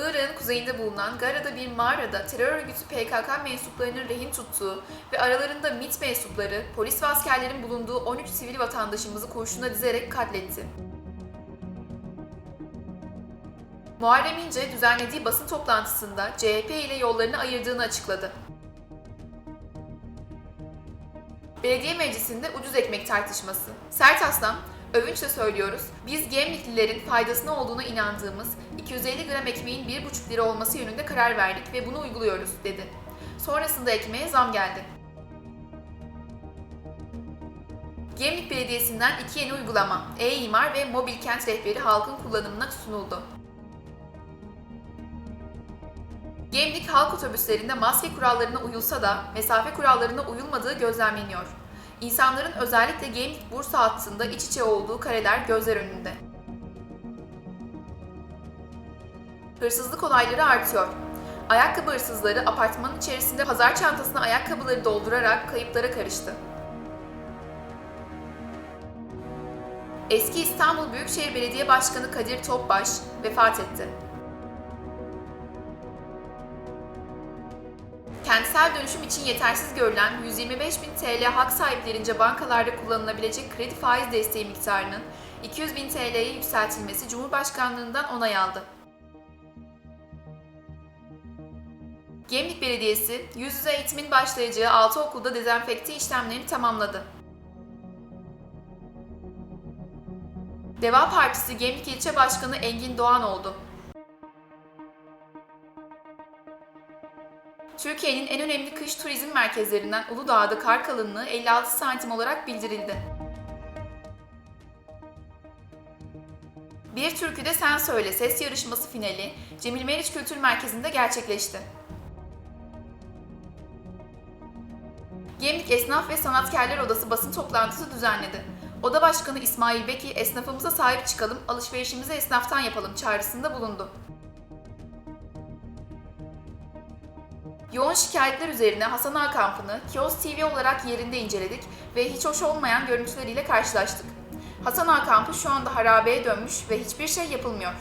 Irak'ın kuzeyinde bulunan Gara'da bir mağarada terör örgütü PKK mensuplarının rehin tuttuğu ve aralarında MİT mensupları, polis ve askerlerin bulunduğu 13 sivil vatandaşımızı kurşuna dizerek katletti. Muharrem İnce düzenlediği basın toplantısında CHP ile yollarını ayırdığını açıkladı. Belediye meclisinde ucuz ekmek tartışması. Sert Aslan, övünçle söylüyoruz, biz Gemliklilerin faydasına olduğuna inandığımız 250 gram ekmeğin 1,5 lira olması yönünde karar verdik ve bunu uyguluyoruz, dedi. Sonrasında ekmeğe zam geldi. Gemlik Belediyesi'nden iki yeni uygulama, e-imar ve mobil kent rehberi halkın kullanımına sunuldu. Gemlik halk otobüslerinde maske kurallarına uyulsa da mesafe kurallarına uyulmadığı gözlemleniyor. İnsanların özellikle Gemlik Bursa hattında iç içe olduğu kareler gözler önünde. Hırsızlık olayları artıyor. Ayakkabı hırsızları apartmanın içerisinde pazar çantasına ayakkabıları doldurarak kayıplara karıştı. Eski İstanbul Büyükşehir Belediye Başkanı Kadir Topbaş vefat etti. Kentsel dönüşüm için yetersiz görülen 125 bin TL hak sahiplerince bankalarda kullanılabilecek kredi faiz desteği miktarının 200 bin TL'ye yükseltilmesi Cumhurbaşkanlığından onay aldı. Gemlik Belediyesi, yüz yüze eğitimin başlayacağı 6 okulda dezenfekte işlemlerini tamamladı. Deva Partisi Gemlik İlçe Başkanı Engin Doğan oldu. Türkiye'nin en önemli kış turizm merkezlerinden Uludağ'da kar kalınlığı 56 santim olarak bildirildi. Bir Türküde Sen Söyle ses yarışması finali Cemil Meriç Kültür Merkezi'nde gerçekleşti. Gemlik Esnaf ve Sanatkarlar Odası basın toplantısı düzenledi. Oda Başkanı İsmail Beki, esnafımıza sahip çıkalım, alışverişimizi esnaftan yapalım çağrısında bulundu. Yoğun şikayetler üzerine Hasan Ağa kampını Kiosk TV olarak yerinde inceledik ve hiç hoş olmayan görüntüleriyle karşılaştık. Hasan Ağa kampı şu anda harabeye dönmüş ve hiçbir şey yapılmıyor.